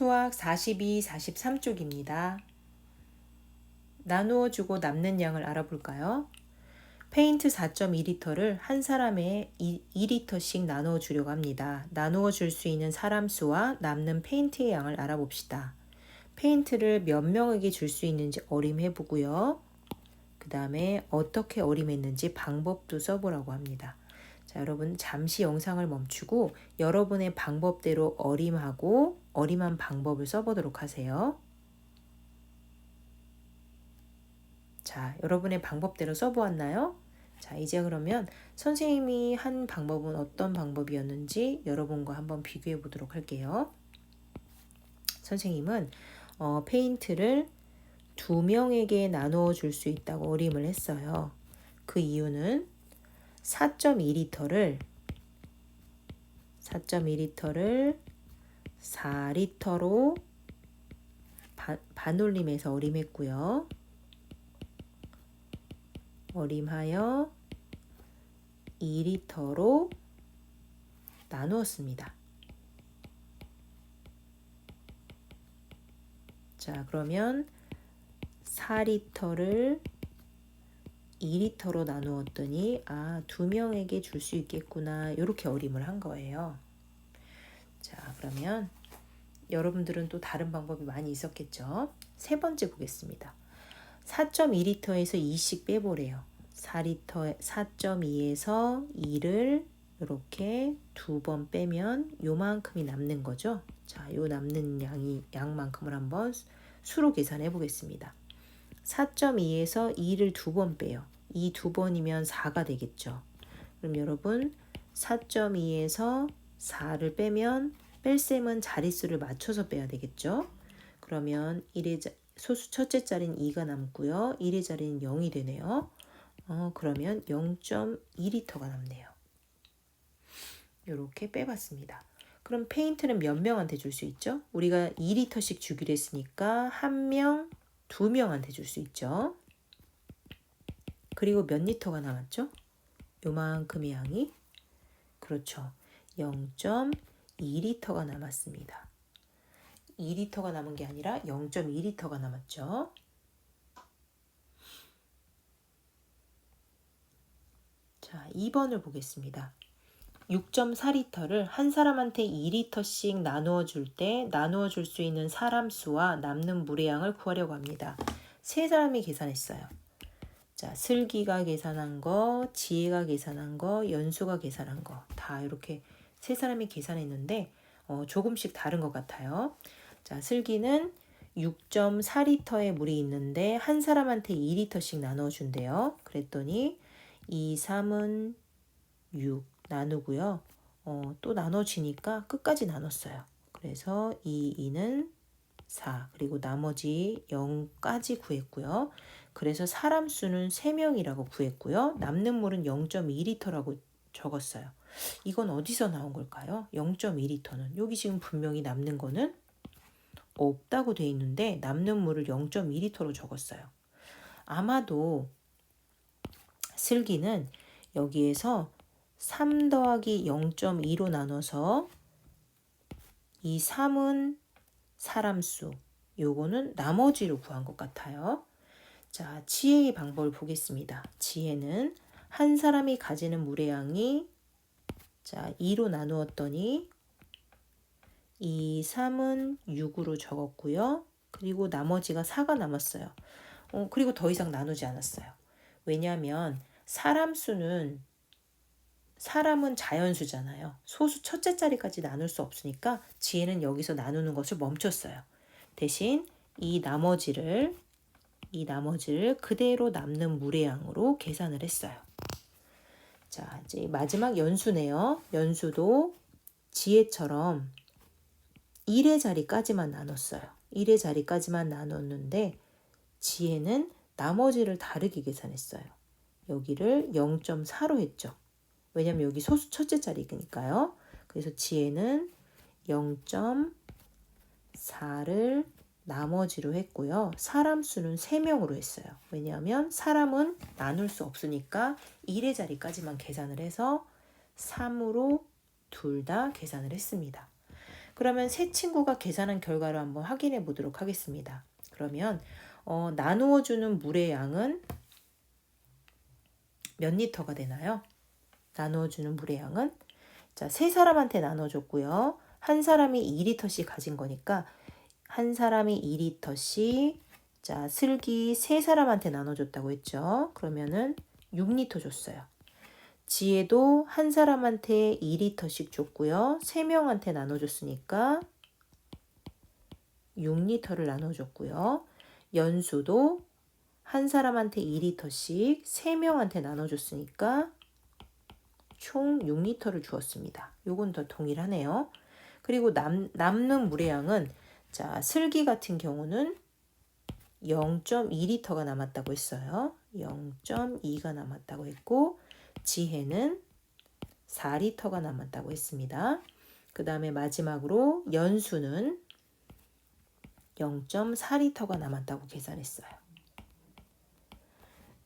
수학 42, 43쪽입니다. 나누어 주고 남는 양을 알아볼까요? 페인트 4.2리터를 한 사람에 2리터씩 나누어 주려고 합니다. 나누어 줄 수 있는 사람 수와 남는 페인트의 양을 알아봅시다. 페인트를 몇 명에게 줄 수 있는지 어림해 보고요. 그 다음에 어떻게 어림했는지 방법도 써보라고 합니다. 자, 여러분 잠시 영상을 멈추고 여러분의 방법대로 어림하고 어림한 방법을 써보도록 하세요. 자, 여러분의 방법대로 써보았나요? 자, 이제 그러면 선생님이 한 방법은 어떤 방법이었는지 여러분과 한번 비교해 보도록 할게요. 선생님은 어, 페인트를 두 명에게 나누어 줄 수 있다고 어림을 했어요. 그 이유는 4.2리터를 4.2리터를 4리터로 반올림해서 어림했고요. 어림하여 2리터로 나누었습니다. 자, 그러면 4리터를 2리터로 나누었더니 아, 두 명에게 줄 수 있겠구나. 이렇게 어림을 한 거예요. 자, 그러면 여러분들은 또 다른 방법이 많이 있었겠죠? 세 번째 보겠습니다. 4.2리터에서 2씩 빼보래요. 4리터 4.2에서 2를 이렇게 두 번 빼면 요만큼이 남는 거죠. 자, 요 남는 양이 양만큼을 한번 수로 계산해 보겠습니다. 4.2에서 2를 두 번 빼요. 2두 번이면 4가 되겠죠. 그럼 여러분 4.2에서 4를 빼면 뺄셈은 자릿수를 맞춰서 빼야 되겠죠. 그러면 1의 소수 첫째 자리는 2가 남고요. 1의 자리는 0이 되네요. 어, 그러면 0.2리터가 남네요. 이렇게 빼봤습니다. 그럼 페인트는 몇 명한테 줄 수 있죠? 우리가 2리터씩 주기로 했으니까 한 명, 두 명한테 줄 수 있죠. 그리고 몇 리터가 남았죠? 요만큼의 양이 그렇죠. 0.2리터가 남았습니다. 2리터가 남은 게 아니라 0.2리터가 남았죠. 자, 2번을 보겠습니다. 6.4리터를 한 사람한테 2리터씩 나누어 줄 때 나누어 줄 수 있는 사람 수와 남는 물의 양을 구하려고 합니다. 세 사람이 계산했어요. 자, 슬기가 계산한 거, 지혜가 계산한 거, 연수가 계산한 거 다 이렇게 세 사람이 계산했는데 어, 조금씩 다른 것 같아요. 자, 슬기는 6.4리터의 물이 있는데 한 사람한테 2리터씩 나눠 준대요. 그랬더니 2, 3은 6 나누고요. 어, 또 나눠지니까 끝까지 나눴어요. 그래서 2, 2는 4 그리고 나머지 0까지 구했고요. 그래서 사람 수는 3명이라고 구했고요. 남는 물은 0.2리터라고 적었어요. 이건 어디서 나온 걸까요? 0.2리터는 여기 지금 분명히 남는 거는 없다고 돼 있는데 남는 물을 0.2리터로 적었어요. 아마도 슬기는 여기에서 3 더하기 0.2로 나눠서 이 3은 사람 수, 요거는 나머지로 구한 것 같아요. 자, 지혜의 방법을 보겠습니다. 지혜는 한 사람이 가지는 물의 양이 자, 2로 나누었더니 이 3은 6으로 적었고요. 그리고 나머지가 4가 남았어요. 어, 그리고 더 이상 나누지 않았어요. 왜냐하면 사람 수는 사람은 자연수잖아요. 소수 첫째 자리까지 나눌 수 없으니까 지혜는 여기서 나누는 것을 멈췄어요. 대신 이 나머지를 이 나머지를 그대로 남는 물의 양으로 계산을 했어요. 자, 이제 마지막 연수네요. 연수도 지혜처럼 1의 자리까지만 나눴어요. 1의 자리까지만 나눴는데 지혜는 나머지를 다르게 계산했어요. 여기를 0.4로 했죠. 왜냐면 여기 소수 첫째 자리니까요. 그래서 지혜는 0.4를 나머지로 했고요. 사람 수는 3명으로 했어요. 왜냐하면 사람은 나눌 수 없으니까 1의 자리까지만 계산을 해서 3으로 둘 다 계산을 했습니다. 그러면 세 친구가 계산한 결과를 한번 확인해 보도록 하겠습니다. 그러면 어, 나누어 주는 물의 양은 몇 리터가 되나요? 나누어 주는 물의 양은 자, 세 사람한테 나눠 줬고요. 한 사람이 2리터씩 가진 거니까 한 사람이 2리터씩 자, 슬기 세 사람한테 나눠 줬다고 했죠. 그러면은 6리터 줬어요. 지혜도 한 사람한테 2리터씩 줬고요. 세 명한테 나눠 줬으니까 6리터를 나눠 줬고요. 연수도 한 사람한테 2리터씩 세 명한테 나눠 줬으니까 총 6리터를 주었습니다. 요건 더 동일하네요. 그리고 남, 남는 물의 양은 자, 슬기 같은 경우는 0.2리터가 남았다고 했어요. 0.2가 남았다고 했고 지혜는 4리터가 남았다고 했습니다. 그 다음에 마지막으로 연수는 0.4리터가 남았다고 계산했어요.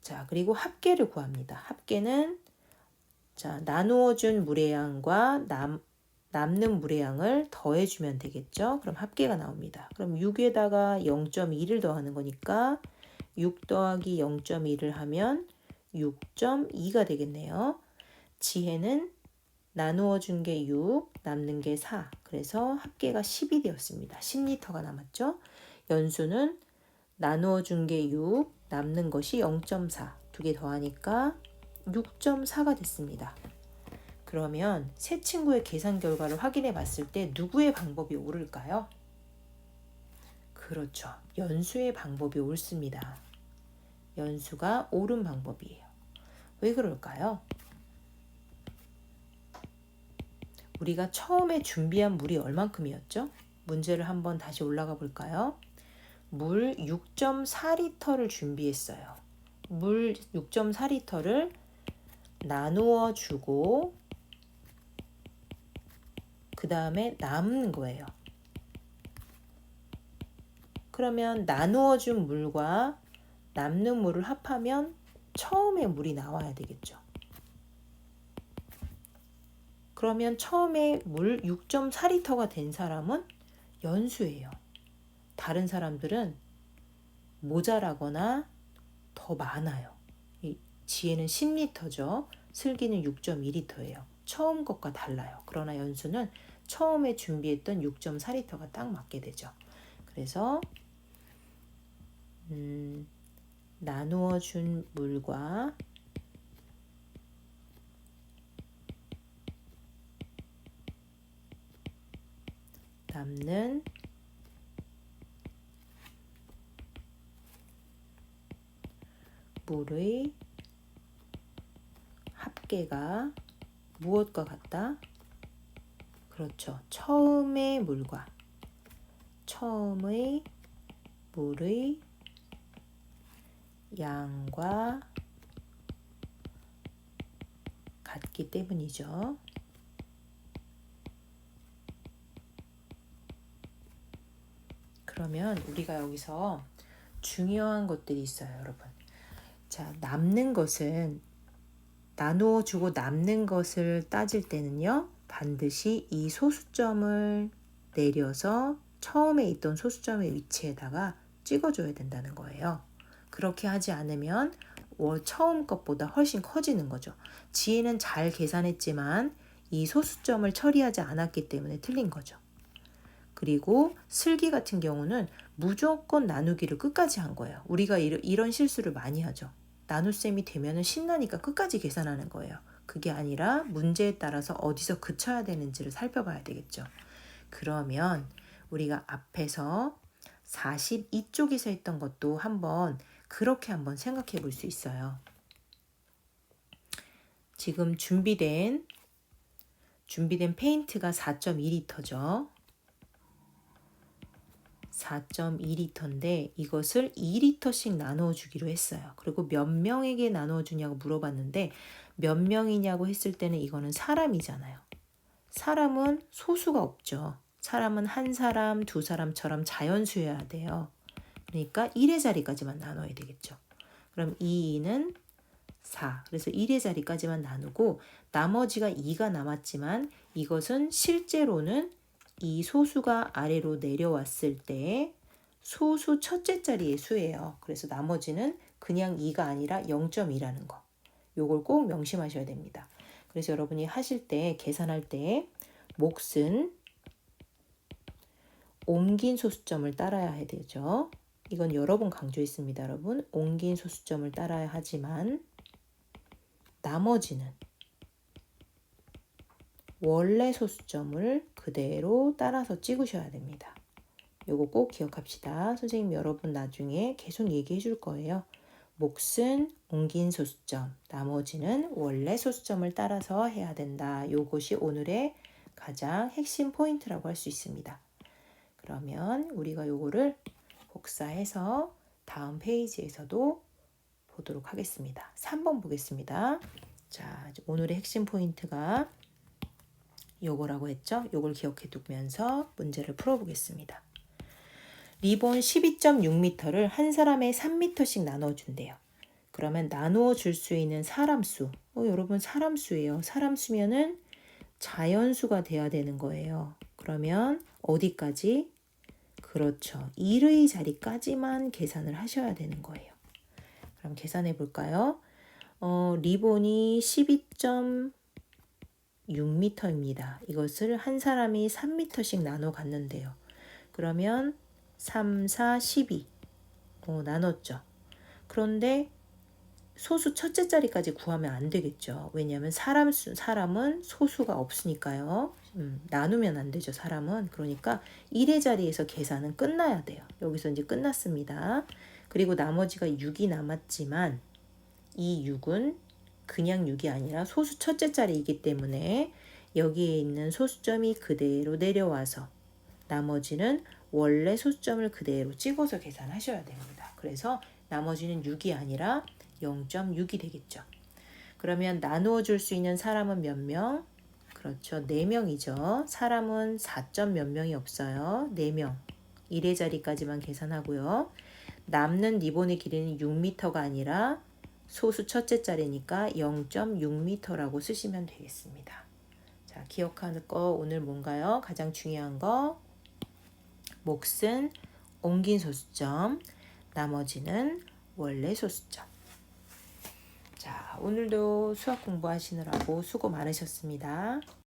자, 그리고 합계를 구합니다. 합계는 자, 나누어 준 물의 양과 남, 남는 물의 양을 더해주면 되겠죠. 그럼 합계가 나옵니다. 그럼 6에다가 0.2를 더하는 거니까 6 더하기 0.2를 하면 6.2가 되겠네요. 지혜는 나누어 준 게 6, 남는 게 4. 그래서 합계가 10이 되었습니다. 10리터가 남았죠. 연수는 나누어 준 게 6, 남는 것이 0.4. 두 개 더하니까 6.4가 됐습니다. 그러면 세 친구의 계산 결과를 확인해 봤을 때 누구의 방법이 옳을까요? 그렇죠. 연수의 방법이 옳습니다. 연수가 옳은 방법이에요. 왜 그럴까요? 우리가 처음에 준비한 물이 얼만큼이었죠? 문제를 한번 다시 올라가 볼까요? 물 6.4리터를 준비했어요. 물 6.4리터를 나누어 주고 그 다음에 남는 거예요. 그러면 나누어 준 물과 남는 물을 합하면 처음에 물이 나와야 되겠죠. 그러면 처음에 물 6.4리터가 된 사람은 연수예요. 다른 사람들은 모자라거나 더 많아요. 지혜는 10리터죠. 슬기는 6.2리터예요. 처음 것과 달라요. 그러나 연수는 처음에 준비했던 6.4리터가 딱 맞게 되죠. 그래서 음, 나누어 준 물과 남는 물의 합계가 무엇과 같다? 그렇죠. 처음의 물과 처음의 물의 양과 같기 때문이죠. 그러면 우리가 여기서 중요한 것들이 있어요, 여러분. 자, 남는 것은 나누어 주고 남는 것을 따질 때는요. 반드시 이 소수점을 내려서 처음에 있던 소수점의 위치에다가 찍어줘야 된다는 거예요. 그렇게 하지 않으면 처음 것보다 훨씬 커지는 거죠. 지혜는 잘 계산했지만 이 소수점을 처리하지 않았기 때문에 틀린 거죠. 그리고 슬기 같은 경우는 무조건 나누기를 끝까지 한 거예요. 우리가 이런 실수를 많이 하죠. 나눗셈이 되면 신나니까 끝까지 계산하는 거예요. 그게 아니라 문제에 따라서 어디서 그쳐야 되는지를 살펴봐야 되겠죠. 그러면 우리가 앞에서 42쪽에서 했던 것도 한번 그렇게 한번 생각해 볼 수 있어요. 지금 준비된 준비된 페인트가 4.2리터죠. 4.2리터인데 이것을 2리터씩 나누어 주기로 했어요. 그리고 몇 명에게 나누어 주냐고 물어봤는데 몇 명이냐고 했을 때는 이거는 사람이잖아요. 사람은 소수가 없죠. 사람은 한 사람, 두 사람처럼 자연수여야 돼요. 그러니까 1의 자리까지만 나눠야 되겠죠. 그럼 2는 4. 그래서 1의 자리까지만 나누고 나머지가 2가 남았지만 이것은 실제로는 이 소수가 아래로 내려왔을 때 소수 첫째 자리의 수예요. 그래서 나머지는 그냥 2가 아니라 0.2라는 거. 요걸 꼭 명심하셔야 됩니다. 그래서 여러분이 하실 때 계산할 때 몫은 옮긴 소수점을 따라야 해야 되죠. 이건 여러 번 강조했습니다, 여러분. 옮긴 소수점을 따라야 하지만 나머지는 원래 소수점을 그대로 따라서 찍으셔야 됩니다. 요거 꼭 기억합시다. 선생님 여러분 나중에 계속 얘기해 줄 거예요. 몫은 옮긴 소수점, 나머지는 원래 소수점을 따라서 해야 된다. 요것이 오늘의 가장 핵심 포인트라고 할 수 있습니다. 그러면 우리가 요거를 복사해서 다음 페이지에서도 보도록 하겠습니다. 3번 보겠습니다. 자, 오늘의 핵심 포인트가 요거라고 했죠? 요걸 기억해 두면서 문제를 풀어 보겠습니다. 리본 12.6m를 한 사람에 3m씩 나눠 준대요. 그러면 나누어 줄 수 있는 사람 수. 어, 여러분 사람 수예요. 사람 수면은 자연수가 돼야 되는 거예요. 그러면 어디까지? 그렇죠. 1의 자리까지만 계산을 하셔야 되는 거예요. 그럼 계산해 볼까요? 어, 리본이 12.6m입니다. 이것을 한 사람이 3m씩 나눠 갔는데요. 그러면 3, 4, 12 어, 나눴죠. 그런데 소수 첫째 자리까지 구하면 안 되겠죠. 왜냐하면 사람 수, 사람은 소수가 없으니까요. 음, 나누면 안 되죠. 사람은. 그러니까 1의 자리에서 계산은 끝나야 돼요. 여기서 이제 끝났습니다. 그리고 나머지가 6이 남았지만 이 6은 그냥 6이 아니라 소수 첫째 자리이기 때문에 여기에 있는 소수점이 그대로 내려와서 나머지는 원래 소수점을 그대로 찍어서 계산하셔야 됩니다. 그래서 나머지는 6이 아니라 0.6이 되겠죠. 그러면 나누어 줄 수 있는 사람은 몇 명? 그렇죠. 4명이죠. 사람은 4점 몇 명이 없어요. 4명. 1의 자리까지만 계산하고요. 남는 리본의 길이는 6m가 아니라 소수 첫째 자리니까 0.6m라고 쓰시면 되겠습니다. 자, 기억하는 거 오늘 뭔가요? 가장 중요한 거 몫은 옮긴 소수점, 나머지는 원래 소수점. 자, 오늘도 수학 공부하시느라고 수고 많으셨습니다.